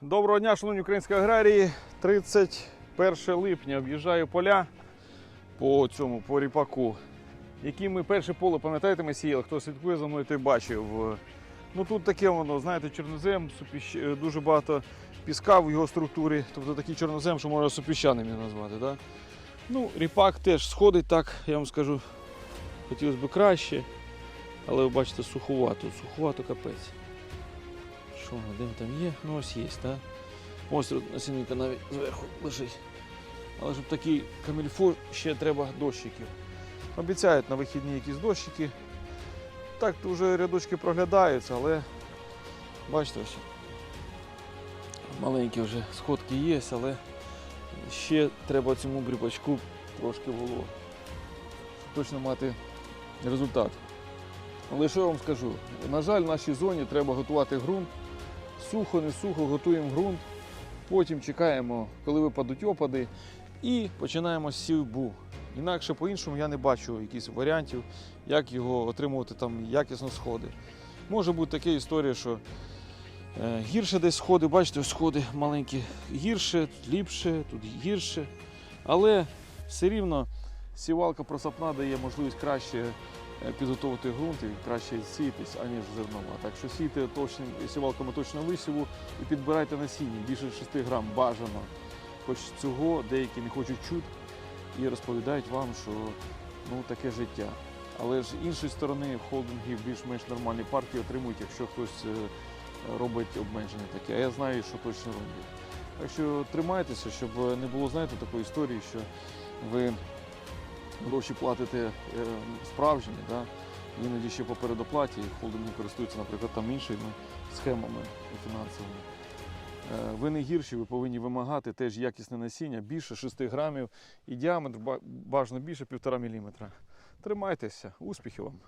Доброго дня, шановні українські аграрії. 31 липня об'їжджаю поля по цьому по ріпаку. Які ми перше поле, пам'ятаєте, ми сіяли, хто слідкує за мною, той бачив. Ну тут таке воно, знаєте, чорнозем, супіщ... е, дуже багато піска в його структурі, тобто такий чорнозем, що можна супіщаним його назвати. Да? Ну, ріпак теж сходить так, я вам скажу, хотілося б краще, але ви бачите, суховато, суховато капець. Що, воно, де там є? Ну ось є, так? Ось насінника навіть зверху лежить. Але щоб такий камільфо ще треба дощиків. Обіцяють на вихідні якісь дощики. Так, то вже рядочки проглядаються, але бачите ось. Маленькі вже сходки є, але ще треба цьому грибачку трошки воло. Щоб точно мати результат. Але що я вам скажу? На жаль, в нашій зоні треба готувати ґрунт. Сухо, не сухо, готуємо ґрунт. Потім чекаємо, коли випадуть опади, і починаємо сівбу. Інакше по-іншому я не бачу якихось варіантів, як його отримувати там якісно сходи. Може бути така історія, що е, гірше десь сходи, бачите, сходи маленькі, гірше, тут ліпше, тут гірше. Але все рівно сівалка просапна дає можливість краще підготувати ґрунт і краще сіятись, аніж зернова. Так що сійте точним сівалками точного висіву і підбирайте насіння більше 6 грам бажано. Хоч цього деякі не хочуть чути і розповідають вам, що ну таке життя. Але ж іншої сторони, холдинги більш-менш нормальні партії отримують, якщо хтось е, робить обмеження таке. А я знаю, що точно роблять. Так що тримайтеся, щоб не було, знаєте, такої історії, що ви гроші платите справжні, да? іноді ще по передоплаті холдинги користуються, наприклад, там іншими схемами фінансовими. Е, Ви не гірші, ви повинні вимагати теж якісне насіння, більше 6 грамів і діаметр бажано більше 1,5 мм. Тримайтеся, успіхів вам!